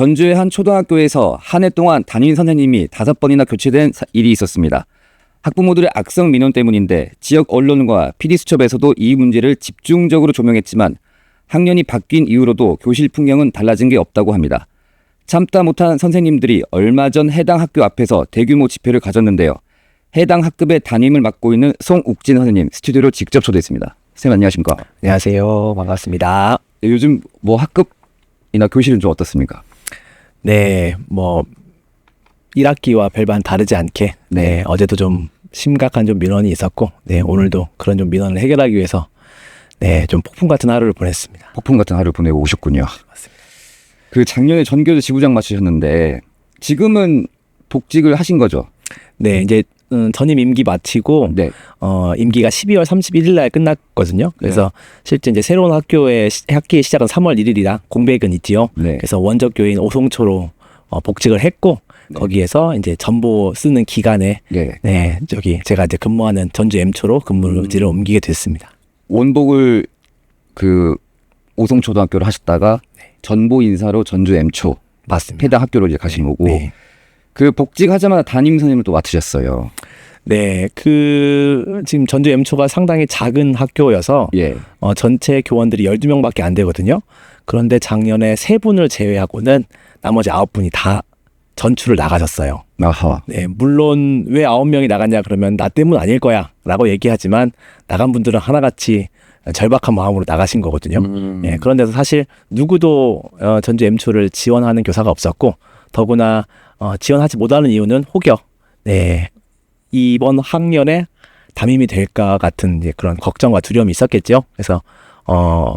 전주의 한 초등학교에서 한 해 동안 담임 선생님이 다섯 번이나 교체된 사- 일이 있었습니다. 학부모들의 악성 민원 때문인데 지역 언론과 PD수첩에서도 이 문제를 집중적으로 조명했지만 학년이 바뀐 이후로도 교실 풍경은 달라진 게 없다고 합니다. 참다 못한 선생님들이 얼마 전 해당 학교 앞에서 대규모 집회를 가졌는데요. 해당 학급의 담임을 맡고 있는 송욱진 선생님 스튜디오로 직접 초대했습니다. 선생님 안녕하십니까? 안녕하세요. 반갑습니다. 네, 요즘 뭐 학급이나 교실은 좀 어떻습니까? 네, 뭐 1학기와 별반 다르지 않게 네. 네, 어제도 좀 심각한 좀 민원이 있었고 네, 오늘도 그런 좀 민원을 해결하기 위해서 네, 좀 폭풍 같은 하루를 보냈습니다. 폭풍 같은 하루 보내고 오셨군요. 맞습니다. 그 작년에 전교조 지부장 맡으셨는데 지금은 복직을 하신 거죠? 네, 이제 음, 전임 임기 마치고 네. 어, 임기가 12월 31일 날 끝났거든요. 그래서 실제 이제 새로운 학교의 시- 학기 시작은 3월 1일이라 공백은 있지요. 네. 그래서 원적 교인 오송초로 어, 복직을 했고 네. 거기에서 이제 전보 쓰는 기간에 네. 네, 저기 제가 이제 근무하는 전주 M초로 근무지를 음. 옮기게 됐습니다. 원복을 그 오송초등학교를 하셨다가 전보 인사로 전주 M초 맞습니다. 해당 학교로 이제 가신 거고 네. 그 복직하자마자 담임 선생님을 또 맡으셨어요. 네, 그 지금 전주 M초가 상당히 작은 학교여서 예. 어, 전체 교원들이 12명밖에 안 되거든요. 그런데 작년에 세 분을 제외하고는 나머지 아홉 분이 다 전출을 나가셨어요. 아하. 네, 물론 왜 아홉 명이 나갔냐 그러면 나 때문 아닐 거야라고 얘기하지만 나간 분들은 하나같이 절박한 마음으로 나가신 거거든요. 음. 예, 그런데서 사실 누구도 어, 전주 M초를 지원하는 교사가 없었고 더구나 어, 지원하지 못하는 이유는 혹여 네, 이번 학년에 담임이 될까 같은 이제 그런 걱정과 두려움이 있었겠죠. 그래서 어,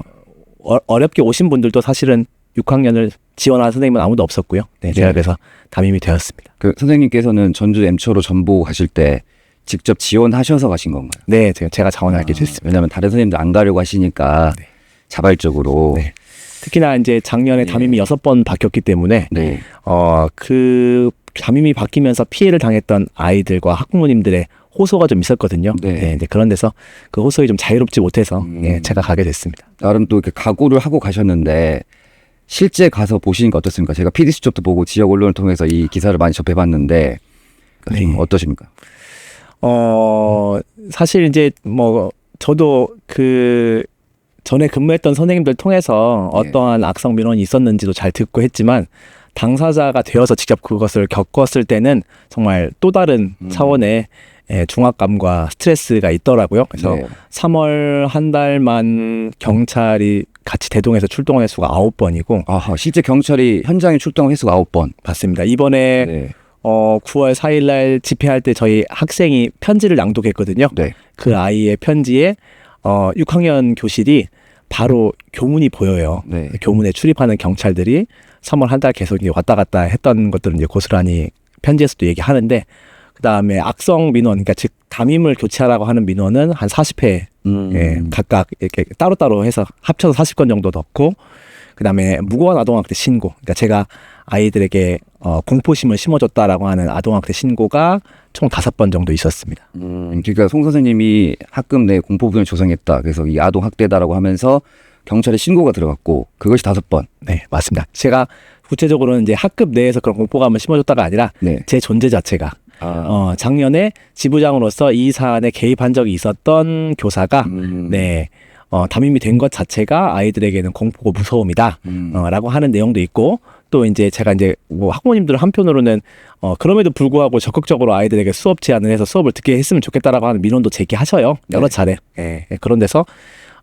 어, 어렵게 오신 분들도 사실은 6학년을 지원하는 선생님은 아무도 없었고요. 네, 제가 네. 그래서 담임이 되었습니다. 그 선생님께서는 전주 M초로 전보 가실 때 직접 지원하셔서 가신 건가요? 네, 제가, 제가 자원하게 아, 됐습니다. 왜냐하면 다른 선생님들 안 가려고 하시니까 네. 자발적으로. 네. 특히나 이제 작년에 네. 담임이 여섯 번 바뀌었기 때문에 네. 어, 그 담임이 바뀌면서 피해를 당했던 아이들과 학부모님들의 호소가 좀 있었거든요. 네. 네. 이제 그런 데서 그 호소가 좀 자유롭지 못해서 음. 예, 제가 가게 됐습니다. 나름 또 이렇게 각오를 하고 가셨는데 실제 가서 보시니까 어떻습니까? 제가 PD 수첩도 보고 지역 언론을 통해서 이 기사를 많이 접해봤는데 네. 좀 어떠십니까? 어, 사실 이제 뭐 저도 그 전에 근무했던 선생님들 통해서 네. 어떠한 악성 민원이 있었는지도 잘 듣고 했지만 당사자가 되어서 직접 그것을 겪었을 때는 정말 또 다른 음. 차원의 예, 중압감과 스트레스가 있더라고요. 그래서 네. 3월 한 달만 경찰이 같이 대동해서 출동한 횟수가 아홉 번이고 아하, 실제 경찰이 현장에 출동한 횟수가 아홉 번. 맞습니다. 이번에 네. 어 9월 4일 날 집회할 때 저희 학생이 편지를 낭독했거든요. 네. 그 아이의 편지에 어 6학년 교실이 바로 교문이 보여요. 네. 교문에 출입하는 경찰들이 3월 한 달 계속 왔다 갔다 했던 것들은 이제 고스란히 편지에서도 얘기하는데 그 다음에 악성 민원, 그러니까 즉 담임을 교체하라고 하는 민원은 한 40회 음. 예, 각각 이렇게 따로따로 해서 합쳐서 40건 정도 넣고 그다음에 무고한 아동학대 신고. 그러니까 제가 아이들에게 어, 공포심을 심어줬다라고 하는 아동학대 신고가 총 다섯 번 정도 있었습니다. 음, 그러니까 송 선생님이 학급 내 공포분을 조성했다. 그래서 이 아동 학대다라고 하면서 경찰에 신고가 들어갔고 그것이 다섯 번. 네, 맞습니다. 제가 구체적으로는 이제 학급 내에서 그런 공포감을 심어줬다가 아니라 네. 제 존재 자체가 아. 어, 작년에 지부장으로서 이 사안에 개입한 적이 있었던 교사가 음. 네. 어, 담임이 된 것 자체가 아이들에게는 공포고 무서움이다. 음. 어, 라고 하는 내용도 있고 또 이제 제가 이제 뭐 학부모님들 한편으로는 어, 그럼에도 불구하고 적극적으로 아이들에게 수업 제안을 해서 수업을 듣게 했으면 좋겠다라고 하는 민원도 제기하셔요. 여러 네. 차례. 예. 예, 그런 데서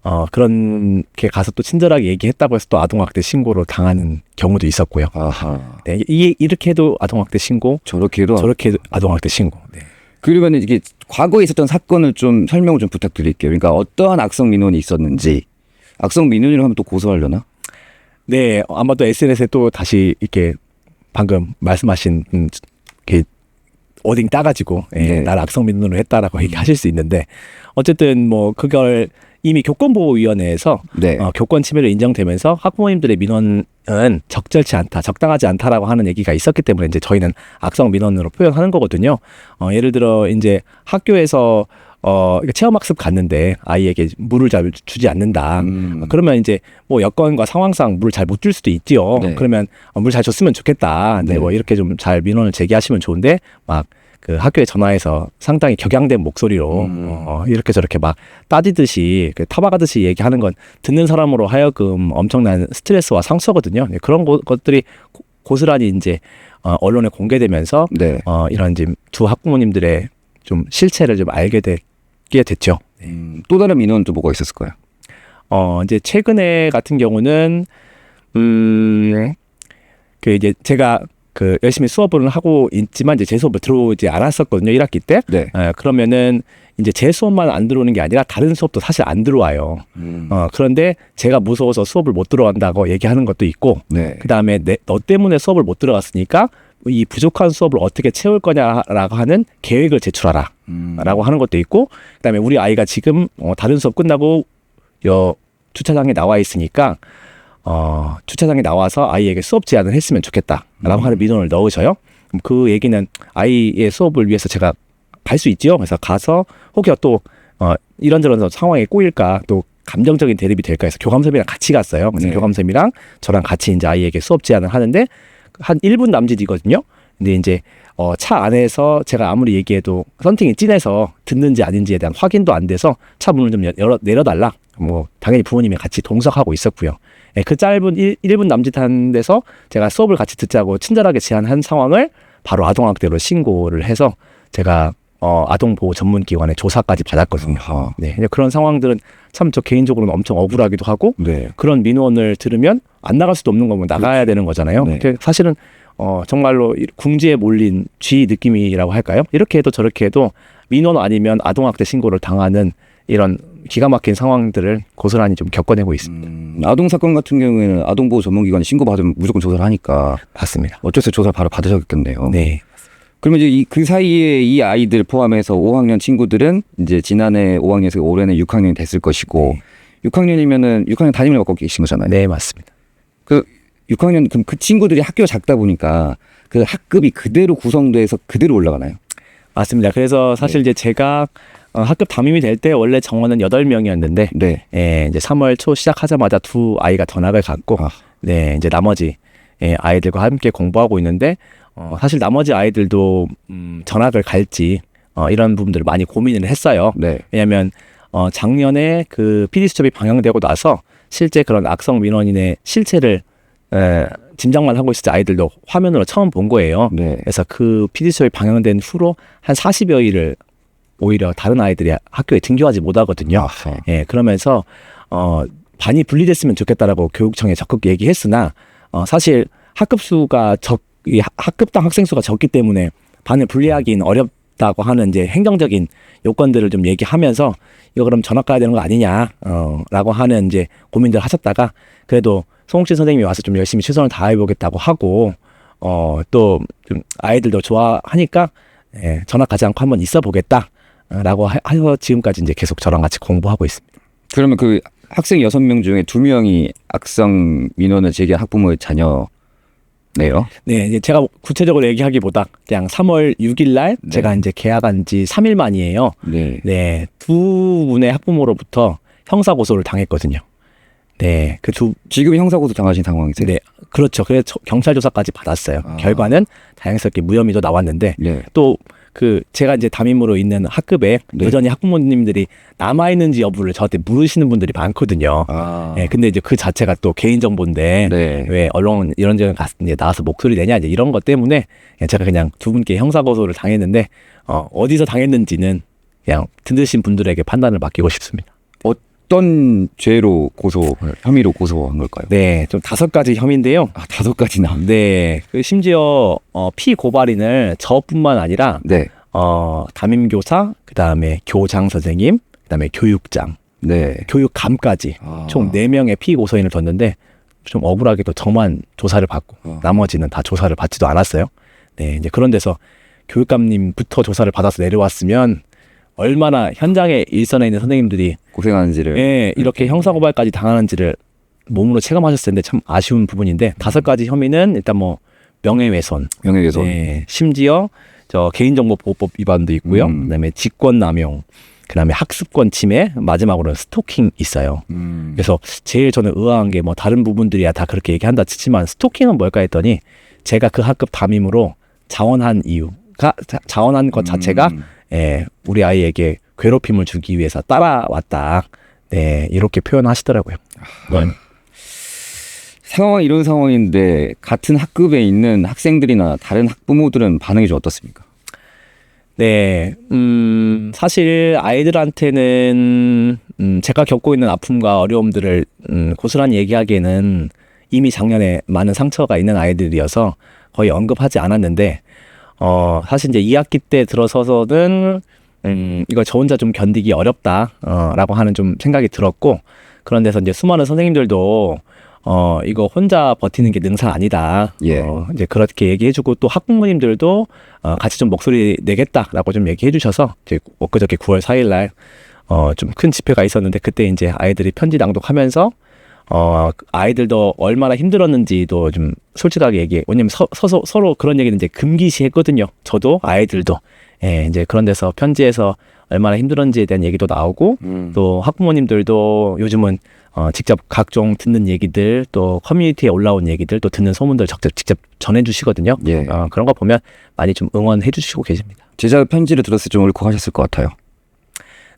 어, 그런 게 가서 또 친절하게 얘기했다고 해서 또 아동학대 신고를 당하는 경우도 있었고요. 아하. 네. 이, 이렇게 해도 아동학대 신고, 저렇게도 저렇게 해도 아동학대 신고. 네. 그러면 이게 과거에 있었던 사건을 좀 설명을 좀 부탁드릴게요. 그러니까 어떠한 악성 민원이 있었는지 악성 민원이라고 하면 또 고소하려나? 네, 아마도 SNS에 또 다시 이렇게 방금 말씀하신 음, 이렇게 어딩 따가지고 예, 네. 나를 악성 민원으로 했다라고 얘기하실 수 있는데 어쨌든 뭐 그걸 이미 교권보호위원회에서 네. 어, 교권 침해를 인정되면서 학부모님들의 민원은 적절치 않다, 적당하지 않다라고 하는 얘기가 있었기 때문에 이제 저희는 악성 민원으로 표현하는 거거든요. 어, 예를 들어 이제 학교에서 어 체험학습 갔는데 아이에게 물을 잘 주지 않는다. 음. 그러면 이제 뭐 여건과 상황상 물을 잘 못 줄 수도 있지요. 네. 그러면 어, 물잘 줬으면 좋겠다. 네, 네. 뭐 이렇게 좀 잘 민원을 제기하시면 좋은데 막 그 학교에 전화해서 상당히 격양된 목소리로 음. 어, 이렇게 저렇게 막 따지듯이 그 타박하듯이 얘기하는 건 듣는 사람으로 하여금 엄청난 스트레스와 상처거든요. 네, 그런 거- 것들이 고- 고스란히 이제 어, 언론에 공개되면서 네. 어, 이런 지금 두 학부모님들의 좀 실체를 좀 알게 되게 됐죠. 음, 또 다른 민원은 또 뭐가 있었을까요? 어, 이제 최근에 같은 경우는, 음, 그 이제 제가 그 열심히 수업을 하고 있지만 이제 제 수업을 들어오지 않았었거든요. 1학기 때. 네. 에, 그러면은 이제 제 수업만 안 들어오는 게 아니라 다른 수업도 사실 안 들어와요. 음. 어, 그런데 제가 무서워서 수업을 못 들어간다고 얘기하는 것도 있고, 네. 그 다음에 너 때문에 수업을 못 들어갔으니까 이 부족한 수업을 어떻게 채울 거냐라고 하는 계획을 제출하라. 음. 라고 하는 것도 있고 그 다음에 우리 아이가 지금 어, 다른 수업 끝나고 여 주차장에 나와 있으니까 어, 주차장에 나와서 아이에게 수업 제안을 했으면 좋겠다라고 하는 민원을 넣으셔요. 그럼 그 얘기는 아이의 수업을 위해서 제가 갈 수 있지요. 그래서 가서 혹여 또 어, 이런저런 상황에 꼬일까 또 감정적인 대립이 될까 해서 교감쌤이랑 같이 갔어요. 그래서 네. 교감쌤이랑 저랑 같이 이제 아이에게 수업 제안을 하는데 한 1분 남짓이거든요. 근데 이제 어, 차 안에서 제가 아무리 얘기해도 썬팅이 진해서 듣는지 아닌지에 대한 확인도 안 돼서 차 문을 좀 열어, 내려달라. 뭐, 당연히 부모님이 같이 동석하고 있었고요. 예, 그 짧은 1, 1분 남짓한 데서 제가 수업을 같이 듣자고 친절하게 제안한 상황을 바로 아동학대로 신고를 해서 제가 어, 아동보호 전문기관에 조사까지 받았거든요. 아하. 네, 그런 상황들은 참 저 개인적으로는 엄청 억울하기도 하고 네. 그런 민원을 들으면 안 나갈 수도 없는 거면 나가야 되는 거잖아요. 네. 그 사실은 어 정말로 이- 궁지에 몰린 쥐 느낌이라고 할까요? 이렇게 해도 저렇게 해도 민원 아니면 아동학대 신고를 당하는 이런 기가 막힌 상황들을 고스란히 좀 겪어내고 있습니다. 음, 아동 사건 같은 경우에는 아동보호 전문기관에 신고 받으면 무조건 조사를 하니까 맞습니다. 어쩔 수 없이 조사를 바로 받으셨겠네요. 네. 그러면 이제 이, 그 사이에 이 아이들 포함해서 5학년 친구들은 이제 지난해 5학년에서 올해는 6학년이 됐을 것이고 네. 6학년이면은 6학년 담임을 맡고 계신 거잖아요. 네, 맞습니다. 그 6학년 그럼 그 친구들이 학교가 작다 보니까 그 학급이 그대로 구성돼서 그대로 올라가나요? 맞습니다. 그래서 사실 이제 제가 어, 학급 담임이 될 때 원래 정원은 8명이었는데 네. 예, 이제 3월 초 시작하자마자 두 아이가 전학을 갔고, 아. 네, 이제 나머지 예, 아이들과 함께 공부하고 있는데, 어, 사실 나머지 아이들도 음, 전학을 갈지 어, 이런 부분들을 많이 고민을 했어요. 네. 왜냐하면 어, 작년에 그 PD 수첩이 방영되고 나서 실제 그런 악성 민원인의 실체를 에, 짐작만 하고 있을 때 아이들도 화면으로 처음 본 거예요. 네. 그래서 그 PD 수첩이 방영된 후로 한 40여 일을 오히려 다른 아이들이 학교에 등교하지 못하거든요. 아하. 예, 그러면서 어 반이 분리됐으면 좋겠다라고 교육청에 적극 얘기했으나 어 사실 학급 수가 적 이 학급당 학생 수가 적기 때문에 반을 분리하기는 어렵다고 하는 이제 행정적인 요건들을 좀 얘기하면서 이거 그럼 전학 가야 되는 거 아니냐 어라고 하는 이제 고민들 하셨다가 그래도 송옥진 선생님이 와서 좀 열심히 최선을 다해 보겠다고 하고 어또 좀 아이들도 좋아하니까 예, 전학 가지 않고 한번 있어 보겠다. 라고 하- 해서 지금까지 이제 계속 저랑 같이 공부하고 있습니다. 그러면 그 학생 6명 중에 2명이 악성 민원을 제기한 학부모의 자녀 네요. 네, 이제 제가 구체적으로 얘기하기보다 그냥 3월 6일 날 네. 제가 이제 계약한 지 3일 만이에요. 네. 네, 두 분의 학부모로부터 형사 고소를 당했거든요. 네, 그 두, 지금 형사고소 당하신 상황이세요? 네, 그렇죠. 그래서 저- 경찰 조사까지 받았어요. 아. 결과는 다행스럽게 무혐의도 나왔는데 네. 또 그 제가 이제 담임으로 있는 학급에 네. 여전히 학부모님들이 남아 있는지 여부를 저한테 물으시는 분들이 많거든요. 아. 네, 근데 이제 그 자체가 또 개인 정보인데 네. 왜 언론 이런저런 갔 이제 나와서 목소리 내냐 이제 이런 것 때문에 그냥 제가 그냥 두 분께 형사 고소를 당했는데 어, 어디서 당했는지는 그냥 듣으신 분들에게 판단을 맡기고 싶습니다. 어떤 죄로 고소, 혐의로 고소한 걸까요? 네, 좀 다섯 가지 혐의인데요. 아, 다섯 가지나. 네, 그 심지어 어, 피 고발인을 저뿐만 아니라 네. 어, 담임교사, 그 다음에 교장 선생님, 그 다음에 교육장, 네. 교육감까지 아. 총 네명의 피고소인을 뒀는데 좀 억울하게도 저만 조사를 받고 어. 나머지는 다 조사를 받지도 않았어요. 네, 이제 그런 데서 교육감님부터 조사를 받아서 내려왔으면 얼마나 현장에 일선에 있는 선생님들이 고생하는지를. 예, 이렇게 형사고발까지 당하는지를 몸으로 체감하셨을 텐데 참 아쉬운 부분인데 다섯 가지 혐의는 일단 뭐 명예훼손, 명예훼손. 네, 심지어 저 개인정보보호법 위반도 있고요. 음. 그다음에 직권남용, 그다음에 학습권 침해, 마지막으로는 스토킹 있어요. 음. 그래서 제일 저는 의아한 게 뭐 다른 부분들이야 다 그렇게 얘기한다 치지만 스토킹은 뭘까 했더니 제가 그 학급 담임으로 자원한 이유가 자, 자원한 것 자체가 음. 예, 우리 아이에게 괴롭힘을 주기 위해서 따라왔다. 네, 이렇게 표현하시더라고요. 네. 상황이 이런 상황인데 같은 학급에 있는 학생들이나 다른 학부모들은 반응이 좀 어떻습니까? 네, 음, 사실 아이들한테는 음, 제가 겪고 있는 아픔과 어려움들을 음, 고스란히 얘기하기에는 이미 작년에 많은 상처가 있는 아이들이어서 거의 언급하지 않았는데, 어, 사실 이제 2학기 때 들어서서는 음, 이거 저 혼자 좀 견디기 어렵다, 어, 라고 하는 좀 생각이 들었고, 그런 데서 이제 수많은 선생님들도 어, 이거 혼자 버티는 게 능사 아니다. 예. 어, 이제 그렇게 얘기해주고 또 학부모님들도 어, 같이 좀 목소리 내겠다라고 좀 얘기해주셔서 이제 엊그저께 9월 4일날 어, 좀 큰 집회가 있었는데 그때 이제 아이들이 편지 낭독하면서 어, 아이들도 얼마나 힘들었는지도 좀 솔직하게 얘기해. 왜냐면 서, 서서, 서로 그런 얘기는 이제 금기시 했거든요. 저도 아이들도. 예, 이제 그런 데서 편지에서 얼마나 힘들었는지에 대한 얘기도 나오고 음. 또 학부모님들도 요즘은 어, 직접 각종 듣는 얘기들 또 커뮤니티에 올라온 얘기들 또 듣는 소문들 직접 직접 전해주시거든요. 예. 어, 그런 거 보면 많이 좀 응원해 주시고 계십니다. 제자 편지를 들었을 때 좀 울컥하셨을 것 같아요.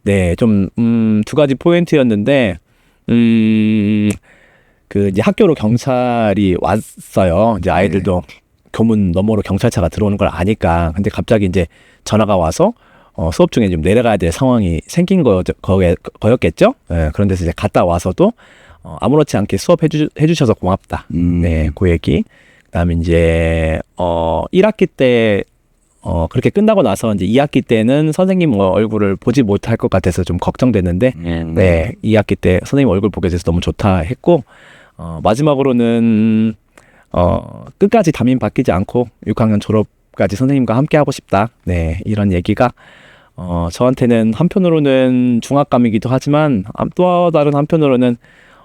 네, 좀, 음, 두 가지 포인트였는데, 음, 그, 이제 학교로 경찰이 왔어요. 이제 아이들도 교문 너머로 경찰차가 들어오는 걸 아니까. 근데 갑자기 이제 전화가 와서, 어, 수업 중에 좀 내려가야 될 상황이 생긴 거, 거, 거였겠죠? 예, 그런 데서 이제 갔다 와서도, 어, 아무렇지 않게 수업 해 주, 해주셔서 고맙다. 음. 네, 그 얘기. 그 다음에 이제, 어, 1학기 때, 어, 그렇게 끝나고 나서 이제 2학기 때는 선생님 어, 얼굴을 보지 못할 것 같아서 좀 걱정됐는데, 음. 네, 2학기 때 선생님 얼굴 보게 돼서 너무 좋다 했고, 어, 마지막으로는, 어, 끝까지 담임 바뀌지 않고 6학년 졸업까지 선생님과 함께 하고 싶다. 네, 이런 얘기가, 어, 저한테는 한편으로는 중압감이기도 하지만, 아, 또 다른 한편으로는,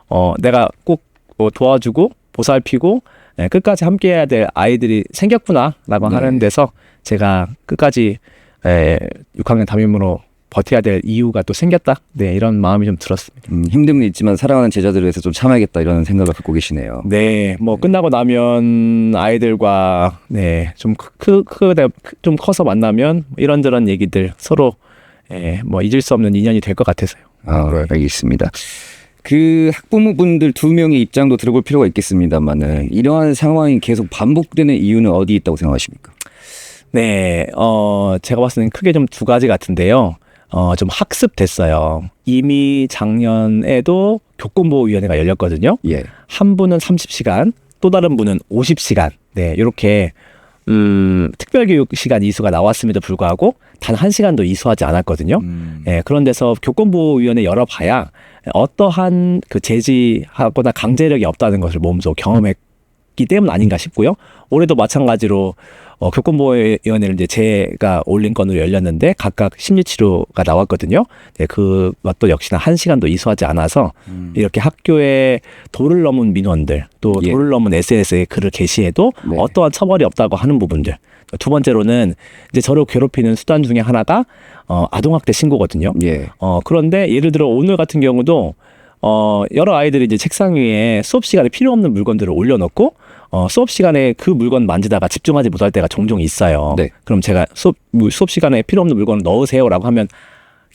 어, 내가 꼭 어, 도와주고, 보살피고, 네, 끝까지 함께 해야 될 아이들이 생겼구나라고 네. 하는 데서 제가 끝까지 에, 6학년 담임으로 버텨야 될 이유가 또 생겼다. 네, 이런 마음이 좀 들었습니다. 음, 힘듦은 있지만 사랑하는 제자들을 위해서 좀 참아야겠다 이런 생각을 갖고 계시네요. 네, 뭐 끝나고 나면 아이들과 네, 좀 크 크 좀 커서 만나면 이런저런 얘기들 서로 예, 뭐 잊을 수 없는 인연이 될 것 같아서요. 아, 알겠습니다. 그 학부모분들 두 명의 입장도 들어볼 필요가 있겠습니다만은 이러한 상황이 계속 반복되는 이유는 어디 있다고 생각하십니까? 네, 어, 제가 봤을 때는 크게 좀 두 가지 같은데요. 어, 좀 학습됐어요. 이미 작년에도 교권보호위원회가 열렸거든요. 예. 한 분은 30시간, 또 다른 분은 50시간. 네, 이렇게 음, 특별교육 시간 이수가 나왔음에도 불구하고 단 한 시간도 이수하지 않았거든요. 음. 예, 그런 데서 교권보호위원회 열어봐야 어떠한 그 제지하거나 강제력이 없다는 것을 몸소 경험했 기 때문 아닌가 싶고요. 올해도 마찬가지로 어, 교권보호위원회를 이제 제가 올린 건으로 열렸는데 각각 심리치료가 나왔거든요. 네, 그것도 역시나 한 시간도 이수하지 않아서 음. 이렇게 학교에 도를 넘은 민원들 또 예. 도를 넘은 SNS에 글을 게시해도 네. 어떠한 처벌이 없다고 하는 부분들. 두 번째로는 이제 저를 괴롭히는 수단 중에 하나가 어, 아동학대 신고거든요. 예. 어, 그런데 예를 들어 오늘 같은 경우도 어, 여러 아이들이 이제 책상 위에 수업 시간에 필요 없는 물건들을 올려놓고 어, 수업 시간에 그 물건 만지다가 집중하지 못할 때가 종종 있어요. 네. 그럼 제가 수업, 뭐 수업 시간에 필요 없는 물건을 넣으세요라고 하면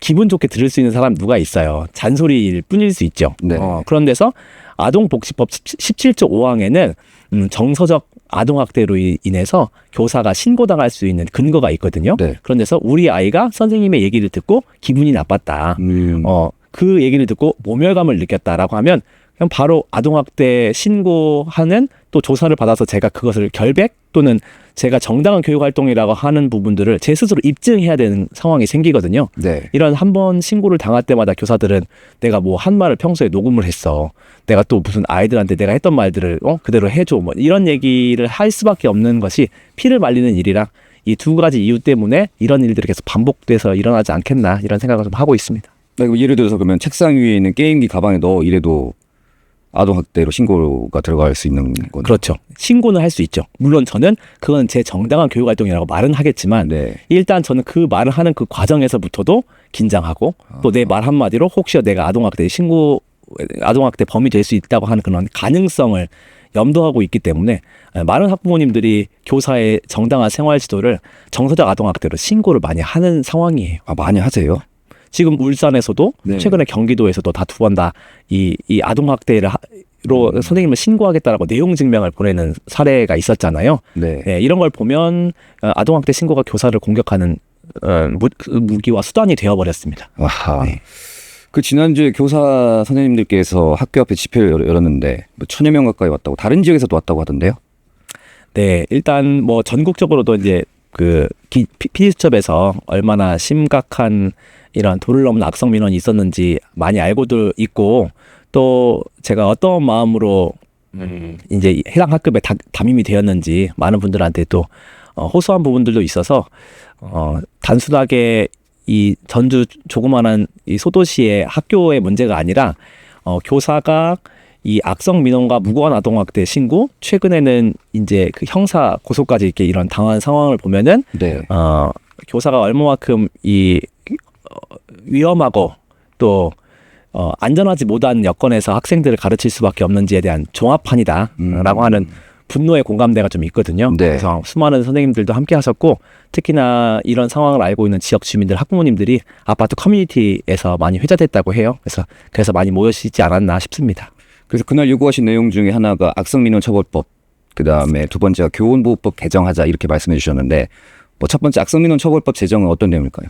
기분 좋게 들을 수 있는 사람 누가 있어요. 잔소리일 뿐일 수 있죠. 네. 어, 그런 데서 아동복지법 17조 5항에는 음, 정서적 아동학대로 이- 인해서 교사가 신고당할 수 있는 근거가 있거든요. 네. 그런 데서 우리 아이가 선생님의 얘기를 듣고 기분이 나빴다. 음. 어, 그 얘기를 듣고 모멸감을 느꼈다라고 하면 그냥 바로 아동학대 신고하는 또 조사를 받아서 제가 그것을 결백 또는 제가 정당한 교육 활동이라고 하는 부분들을 제 스스로 입증해야 되는 상황이 생기거든요. 네. 이런 한 번 신고를 당할 때마다 교사들은 내가 뭐 한 말을 평소에 녹음을 했어. 내가 또 무슨 아이들한테 내가 했던 말들을 어 그대로 해줘. 뭐 이런 얘기를 할 수밖에 없는 것이 피를 말리는 일이라 이 두 가지 이유 때문에 이런 일들이 계속 반복돼서 일어나지 않겠나 이런 생각을 좀 하고 있습니다. 네, 예를 들어서 그러면 책상 위에 있는 게임기 가방에 넣어 이래도 아동학대로 신고가 들어갈 수 있는 건 그렇죠. 신고는 할 수 있죠. 물론 저는 그건 제 정당한 교육 활동이라고 말은 하겠지만 네. 일단 저는 그 말을 하는 그 과정에서부터도 긴장하고 또 내 말 한마디로 혹시 내가 아동학대 신고 아동학대 범이 될 수 있다고 하는 그런 가능성을 염두하고 있기 때문에 많은 학부모님들이 교사의 정당한 생활 지도를 정서적 아동학대로 신고를 많이 하는 상황이에요. 아 많이 하세요? 지금 울산에서도 네. 최근에 경기도에서도 다 두 번 다 이 이 아동 학대를 하- 로 음. 선생님을 신고하겠다라고 내용 증명을 보내는 사례가 있었잖아요. 네. 네, 이런 걸 보면 어, 아동학대 신고가 교사를 공격하는 어, 무, 그 무기와 수단이 되어버렸습니다. 아하. 네. 그 지난주에 교사 선생님들께서 학교 앞에 집회를 열- 열었는데 뭐 천여 명 가까이 왔다고 다른 지역에서도 왔다고 하던데요? 네, 일단 뭐 전국적으로도 이제 그 기- 피디수첩에서 얼마나 심각한 이런 도를 넘는 악성 민원이 있었는지 많이 알고도 있고 또 제가 어떤 마음으로 음, 이제 해당 학급에 다, 담임이 되었는지 많은 분들한테 또 어, 호소한 부분들도 있어서 어, 단순하게 이 전주 조그만한 이 소도시의 학교의 문제가 아니라 어, 교사가 이 악성 민원과 무고한 아동학대 신고 최근에는 이제 그 형사 고소까지 이렇게 이런 당한 상황을 보면은 네. 어, 교사가 얼마만큼 이 어, 위험하고 또 어, 안전하지 못한 여건에서 학생들을 가르칠 수밖에 없는지에 대한 종합판이다라고 음. 하는 분노의 공감대가 좀 있거든요. 네. 그래서 수많은 선생님들도 함께 하셨고 특히나 이런 상황을 알고 있는 지역 주민들, 학부모님들이 아파트 커뮤니티에서 많이 회자됐다고 해요. 그래서 그래서 많이 모여시지 않았나 싶습니다. 그래서 그날 요구하신 내용 중에 하나가 악성민원 처벌법, 그 다음에 두 번째가 교원보호법 개정하자 이렇게 말씀해 주셨는데 뭐 첫 번째 악성민원 처벌법 제정은 어떤 내용일까요?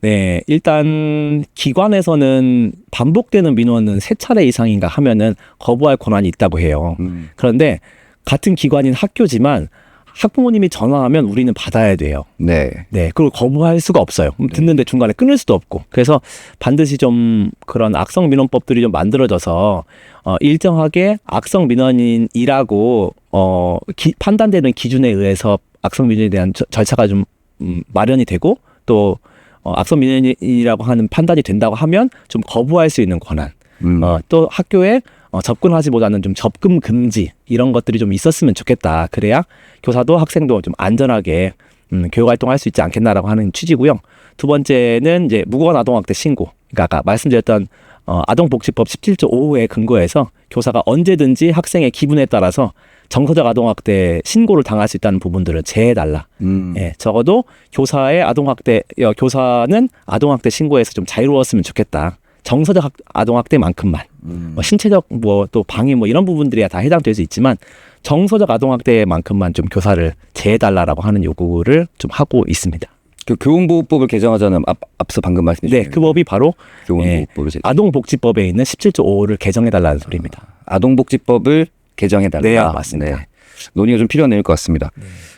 네, 일단 기관에서는 반복되는 민원은 세 차례 이상인가 하면은 거부할 권한이 있다고 해요. 음. 그런데 같은 기관인 학교지만 학부모님이 전화하면 우리는 받아야 돼요. 네. 네, 그걸 거부할 수가 없어요. 그럼 듣는데 중간에 끊을 수도 없고. 그래서 반드시 좀 그런 악성 민원법들이 좀 만들어져서 어, 일정하게 악성 민원인이라고 어, 기, 판단되는 기준에 의해서 악성 민원에 대한 저- 절차가 좀 음, 마련이 되고 또 어, 악성 민원이라고 하는 판단이 된다고 하면 좀 거부할 수 있는 권한. 음. 어, 또 학교에 어, 접근하지 못하는 좀 접근 금지 이런 것들이 좀 있었으면 좋겠다. 그래야 교사도 학생도 좀 안전하게 음, 교육 활동할 수 있지 않겠나라고 하는 취지고요. 두 번째는 이제 무고한 아동학대 신고. 그러니까 아까 말씀드렸던 어, 아동복지법 17조 5호에 근거해서 교사가 언제든지 학생의 기분에 따라서 정서적 아동학대 신고를 당할 수 있다는 부분들을 제해달라. 음. 예, 적어도 교사의 아동학대, 여, 교사는 아동학대 신고에서 좀 자유로웠으면 좋겠다. 정서적 학- 아동학대만큼만. 음. 뭐 신체적 뭐 또 방해 뭐 이런 부분들이야 다 해당될 수 있지만 정서적 아동학대만큼만 좀 교사를 제해달라라고 하는 요구를 좀 하고 있습니다. 그 교원보호법을 개정하자는 앞, 앞서 방금 말씀해 네, 주신 그 법이 바로 교원보호법을 제- 아동복지법에 있는 17조 5호를 개정해 달라는 소리입니다. 아동복지법을 개정해달라. 네, 맞습니다. 네. 논의가 좀 필요한 내용일 것 같습니다.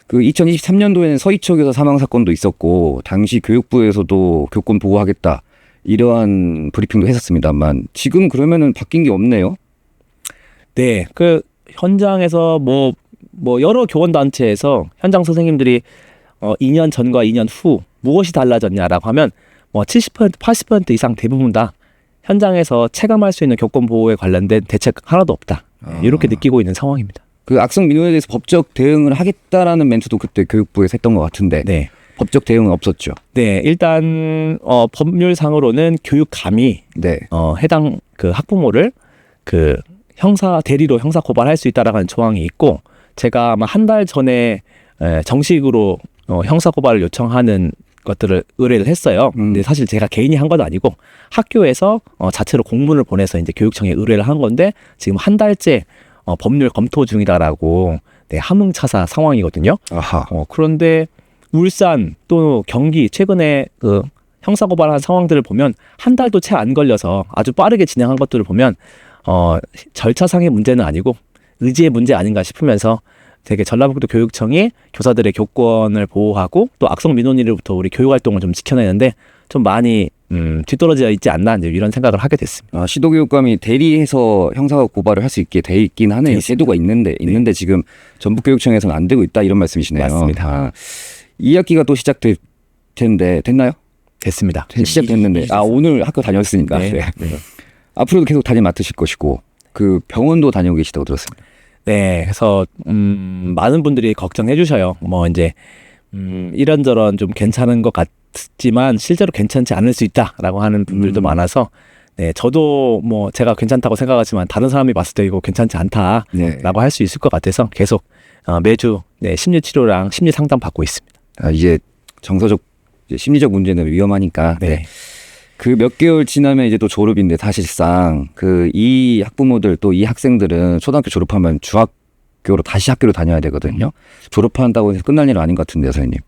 그 2023년도에는 서희초 교사 사망 사건도 있었고 당시 교육부에서도 교권 보호하겠다 이러한 브리핑도 했었습니다만 지금 그러면은 바뀐 게 없네요. 네, 그 현장에서 뭐, 뭐 여러 교원 단체에서 현장 선생님들이 어 2년 전과 2년 후 무엇이 달라졌냐라고 하면 뭐 70% 80% 이상 대부분 다 현장에서 체감할 수 있는 교권 보호에 관련된 대책 하나도 없다. 아. 이렇게 느끼고 있는 상황입니다. 그 악성 민원에 대해서 법적 대응을 하겠다라는 멘트도 그때 교육부에서 했던 것 같은데 네. 법적 대응은 없었죠. 네, 일단 어 법률상으로는 교육감이 네. 어 해당 그 학부모를 그 형사 대리로 형사 고발할 수 있다라는 조항이 있고 제가 아마 한 달 전에 에, 정식으로 어, 형사 고발을 요청하는 것들을 의뢰를 했어요. 음. 근데 사실 제가 개인이 한 건 아니고 학교에서 어, 자체로 공문을 보내서 이제 교육청에 의뢰를 한 건데 지금 한 달째 어, 법률 검토 중이다라고 네, 함흥차사 상황이거든요. 아하. 어, 그런데 울산 또 경기 최근에 그 형사 고발한 상황들을 보면 한 달도 채 안 걸려서 아주 빠르게 진행한 것들을 보면 어, 절차상의 문제는 아니고 의지의 문제 아닌가 싶으면서 되게 전라북도 교육청이 교사들의 교권을 보호하고 또 악성 민원인으로부터 우리 교육 활동을 좀 지켜내는데 좀 많이 음, 뒤떨어져 있지 않나 이제 이런 생각을 하게 됐습니다. 아, 시도교육감이 대리해서 형사 고발을 할 수 있게 돼 있긴 하네요. 돼 있습니다. 제도가 있는데 있는데 지금 전북교육청에서는 안 되고 있다 이런 말씀이시네요. 맞습니다. 아, 2학기가 또 시작될 텐데 됐나요? 됐습니다. 시작됐는데 아 오늘 학교 다녔으니까 네. 네. 앞으로도 계속 담임 맡으실 것이고 그 병원도 다니고 계시다고 들었습니다. 네, 그래서 음, 많은 분들이 걱정해 주셔요. 뭐 이제 음, 이런저런 좀 괜찮은 것 같지만 실제로 괜찮지 않을 수 있다라고 하는 분들도 음. 많아서 네, 저도 뭐 제가 괜찮다고 생각하지만 다른 사람이 봤을 때 이거 괜찮지 않다라고 네. 할수 있을 것 같아서 계속 어, 매주 네, 심리 치료랑 심리 상담 받고 있습니다. 아, 이제 정서적 이제 심리적 문제는 위험하니까 네. 네. 그 몇 개월 지나면 이제 또 졸업인데 사실상 그 이 학부모들 또 이 학생들은 초등학교 졸업하면 중학교로 다시 학교로 다녀야 되거든요. 졸업한다고 해서 끝날 일은 아닌 것 같은데요, 선생님.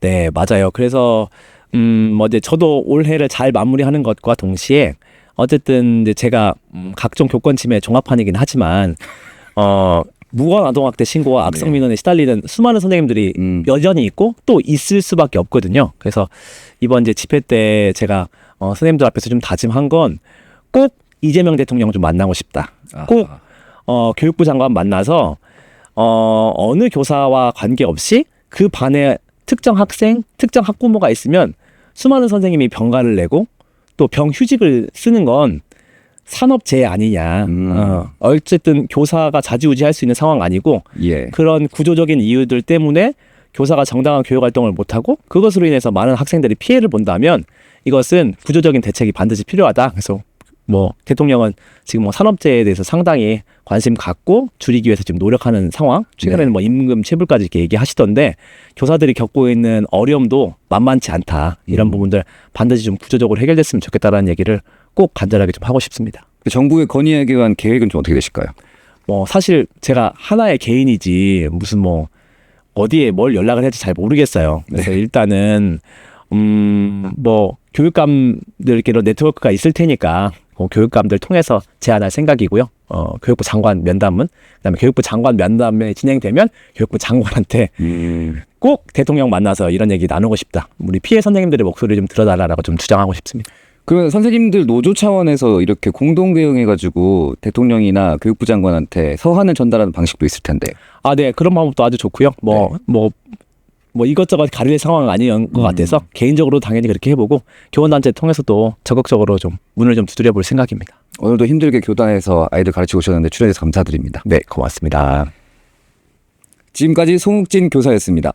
네, 맞아요. 그래서 음, 뭐 이제 저도 올해를 잘 마무리하는 것과 동시에 어쨌든 이제 제가 음, 각종 교권 침해 종합판이긴 하지만 어 무관 아동학대 신고와 악성 네. 민원에 시달리는 수많은 선생님들이 음. 여전히 있고 또 있을 수밖에 없거든요. 그래서 이번 이제 집회 때 제가 어, 선생님들 앞에서 좀 다짐한 건 꼭 이재명 대통령 좀 만나고 싶다. 꼭 아하. 어, 교육부 장관 만나서 어, 어느 교사와 관계없이 그 반에 특정 학생, 특정 학부모가 있으면 수많은 선생님이 병가를 내고 또 병 휴직을 쓰는 건 산업재해 아니냐. 음. 어, 어쨌든 교사가 자지우지할 수 있는 상황 아니고 예. 그런 구조적인 이유들 때문에 교사가 정당한 교육 활동을 못하고 그것으로 인해서 많은 학생들이 피해를 본다면 이것은 구조적인 대책이 반드시 필요하다. 그래서 뭐 대통령은 지금 뭐 산업재해에 대해서 상당히 관심 갖고 줄이기 위해서 지금 노력하는 상황. 최근에는 네. 뭐 임금 체불까지 이렇게 얘기하시던데 교사들이 겪고 있는 어려움도 만만치 않다. 이런 음. 부분들 반드시 좀 구조적으로 해결됐으면 좋겠다라는 얘기를 꼭 간절하게 좀 하고 싶습니다. 그 정부의 건의에 관한 계획은 좀 어떻게 되실까요? 뭐 사실 제가 하나의 개인이지 무슨 뭐 어디에 뭘 연락을 해야지 잘 모르겠어요. 그래서 일단은 음뭐 교육감들끼리 네트워크가 있을 테니까 뭐 교육감들 통해서 제안할 생각이고요. 어 교육부 장관 면담은 그다음에 교육부 장관 면담에 진행되면 교육부 장관한테 음. 꼭 대통령 만나서 이런 얘기 나누고 싶다. 우리 피해 선생님들의 목소리 좀 들어달라고 좀 주장하고 싶습니다. 그러면 선생님들 노조 차원에서 이렇게 공동 대응해가지고 대통령이나 교육부 장관한테 서한을 전달하는 방식도 있을 텐데. 아, 네. 그런 방법도 아주 좋고요. 뭐, 뭐, 뭐 이것저것 가릴 상황은 아닌 것 음. 같아서 개인적으로 당연히 그렇게 해보고 교원단체 통해서도 적극적으로 좀 문을 좀 두드려 볼 생각입니다. 오늘도 힘들게 교단에서 아이들 가르치고 오셨는데 출연해서 감사드립니다. 네, 고맙습니다. 지금까지 송욱진 교사였습니다.